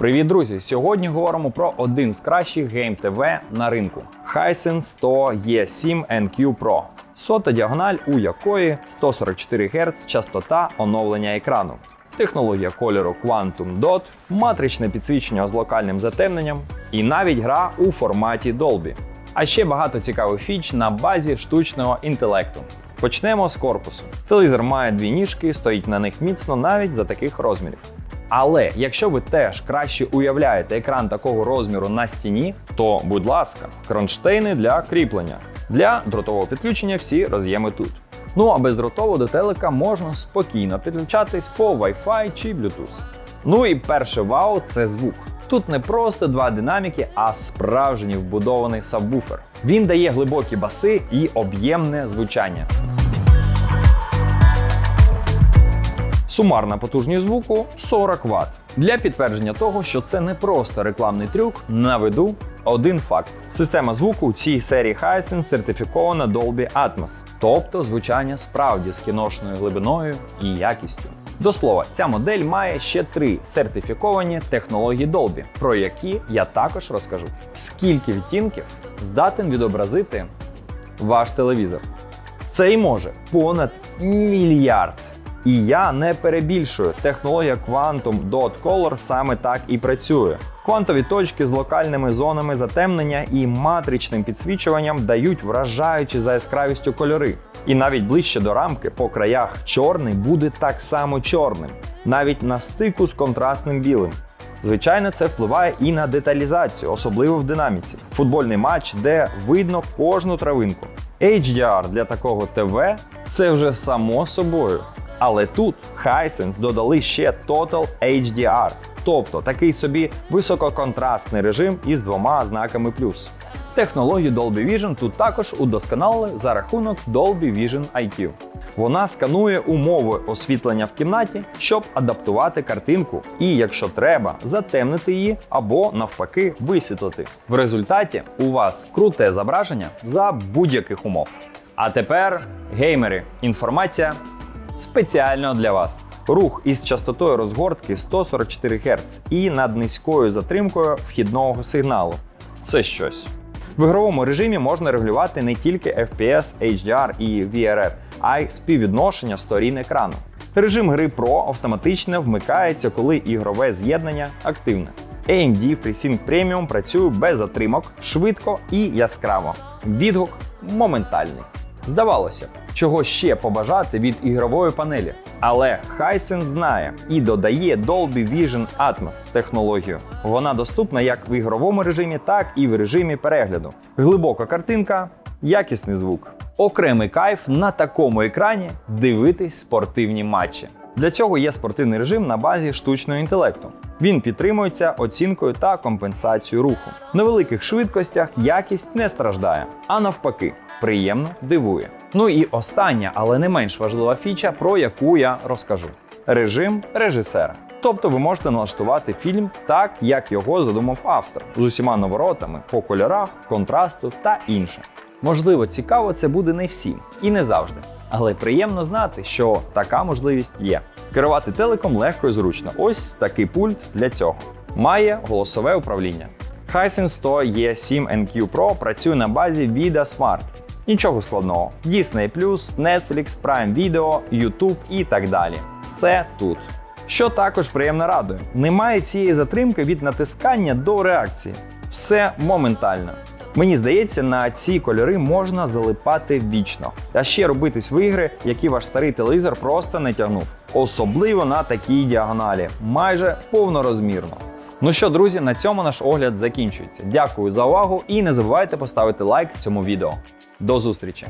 Привіт, друзі! Сьогодні говоримо про один з кращих гейм ТВ на ринку Hisense 100 E7 NQ Pro. Сота діагональ, у якої 144 Гц частота оновлення екрану. Технологія кольору Quantum Dot, матричне підсвічення з локальним затемненням і навіть гра у форматі Dolby. А ще багато цікавих фіч на базі штучного інтелекту. Почнемо з корпусу. Телевізор має дві ніжки, стоїть на них міцно навіть за таких розмірів. Але якщо ви теж краще уявляєте екран такого розміру на стіні, то, будь ласка, кронштейни для кріплення. Для дротового підключення всі роз'єми тут. Ну а бездротово до телека можна спокійно підключатись по Wi-Fi чи Bluetooth. Ну і перше вау це звук. Тут не просто два динаміки, а справжній вбудований сабвуфер. Він дає глибокі баси і об'ємне звучання. Сумарна потужність звуку 40 Вт. Для підтвердження того, що це не просто рекламний трюк, наведу один факт: система звуку у цій серії Hisense сертифікована Dolby Atmos, тобто звучання справді з кіношною глибиною і якістю. До слова, ця модель має ще три сертифіковані технології Dolby, про які я також розкажу. Скільки відтінків здатен відобразити ваш телевізор? Це й може понад мільярд. І я не перебільшую. Технологія Quantum Dot Color саме так і працює. Квантові точки з локальними зонами затемнення і матричним підсвічуванням дають вражаючі за яскравістю кольори. І навіть ближче до рамки по краях чорний буде так само чорним, навіть на стику з контрастним білим. Звичайно, це впливає і на деталізацію, особливо в динаміці. Футбольний матч, де видно кожну травинку. HDR для такого ТВ це вже само собою. Але тут Hisense додали ще Total HDR, тобто такий собі висококонтрастний режим із двома знаками плюс. Технологію Dolby Vision тут також удосконалили за рахунок Dolby Vision IQ. Вона сканує умови освітлення в кімнаті, щоб адаптувати картинку, і, якщо треба, затемнити її або навпаки висвітлити. В результаті у вас круте зображення за будь-яких умов. А тепер геймери. Інформація спеціально для вас. Рух із частотою розгортки 144 Гц і над низькою затримкою вхідного сигналу. Це щось. В ігровому режимі можна регулювати не тільки FPS, HDR і VRR, а й співвідношення сторін екрану. Режим гри Pro автоматично вмикається, коли ігрове з'єднання активне. AMD FreeSync Premium працює без затримок, швидко і яскраво. Відгук моментальний. Здавалося, чого ще побажати від ігрової панелі. Але Hisense знає і додає Dolby Vision Atmos технологію. Вона доступна як в ігровому режимі, так і в режимі перегляду. Глибока картинка, якісний звук. Окремий кайф на такому екрані дивитись спортивні матчі. Для цього є спортивний режим на базі штучного інтелекту. Він підтримується оцінкою та компенсацією руху. На великих швидкостях якість не страждає, а навпаки, приємно дивує. Ну і остання, але не менш важлива фіча, про яку я розкажу: режим режисера. Тобто ви можете налаштувати фільм так, як його задумав автор, з усіма наворотами по кольорах, контрасту та інше. Можливо, цікаво це буде не всім і не завжди. Але приємно знати, що така можливість є. Керувати телеком легко і зручно. Ось такий пульт для цього. Має голосове управління. Hisense 100 E7 NQ Pro працює на базі Vida Smart. Нічого складного. Disney+, Netflix, Prime Video, YouTube і так далі. Все тут. Що також приємно радує, немає цієї затримки від натискання до реакції. Все моментально. Мені здається, на ці кольори можна залипати вічно, а ще робитись в ігри, які ваш старий телевізор просто не тягнув. Особливо на такій діагоналі, майже повнорозмірно. Ну що, друзі, на цьому наш огляд закінчується. Дякую за увагу і не забувайте поставити лайк цьому відео. До зустрічі!